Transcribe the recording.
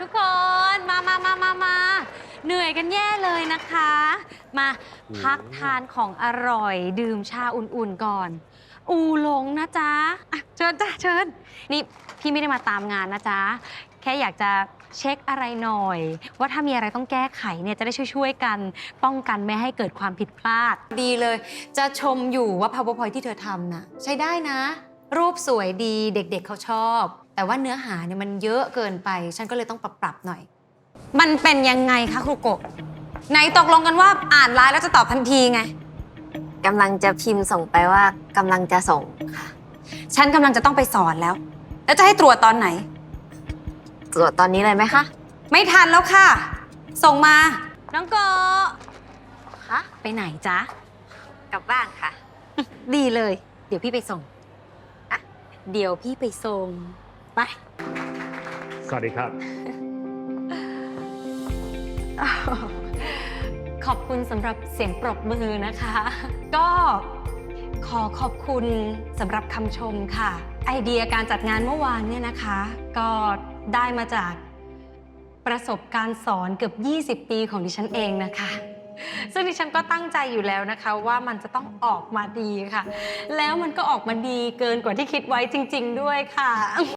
ทุกคนมามามามามาเหนื่อยกันแย่เลยนะคะ มาพักทานของอร่อยดื่มชาอุ่นๆก่อน อูหลงนะจ๊ะอะเชิญจ้ะเชิญ นี่พี่ไม่ได้มาตามงานนะจ๊ะ แค่อยากจะเช็คอะไรหน่อย ว่าถ้ามีอะไรต้องแก้ไขเนี่ยจะได้ช่วยๆกัน ป้องกันไม่ให้เกิดความผิดพลาด ดีเลย จะชมอยู่ว่า powerpoint ที่เธอทำน่ะใช้ได้นะ รูปสวยดีเด็กๆเขาชอบ แต่ว่าเนื้อหาเนี่ยมันเยอะเกินไป ฉันก็เลยต้องปรับปรับๆหน่อย มันเป็นยังไงคะครูโกะไหนตกลงกันว่าอ่านไลน์แล้วจะตอบทันทีไง กำลังจะพิมพ์ส่งไปว่ากำลังจะส่งค่ะ ฉันกำลังจะต้องไปสอนแล้ว แล้วจะให้ตรวจตอนไหน ตรวจตอนนี้เลยไหมคะ ไม่ทันแล้วค่ะ ส่งมา น้องโกะคะไปไหนจ๊ะ กลับบ้านค่ะ ดีเลย เดี๋ยวพี่ไปส่งอะ เดี๋ยวพี่ไปส่งไป สวัสดีครับ ขอบคุณสำหรับเสียงปรบมือนะคะ ก็ขอขอบคุณสำหรับคำชมค่ะ ไอเดียการจัดงานเมื่อวานเนี่ยนะคะ ก็ได้มาจากประสบการณ์สอนเกือบ 20 ปีของดิฉันเองนะคะ ซึ่งดิฉันก็ตั้งใจอยู่แล้วนะคะ ว่ามันจะต้องออกมาดีค่ะ แล้วมันก็ออกมาดีเกินกว่าที่คิดไว้จริง ๆ ด้วยค่ะ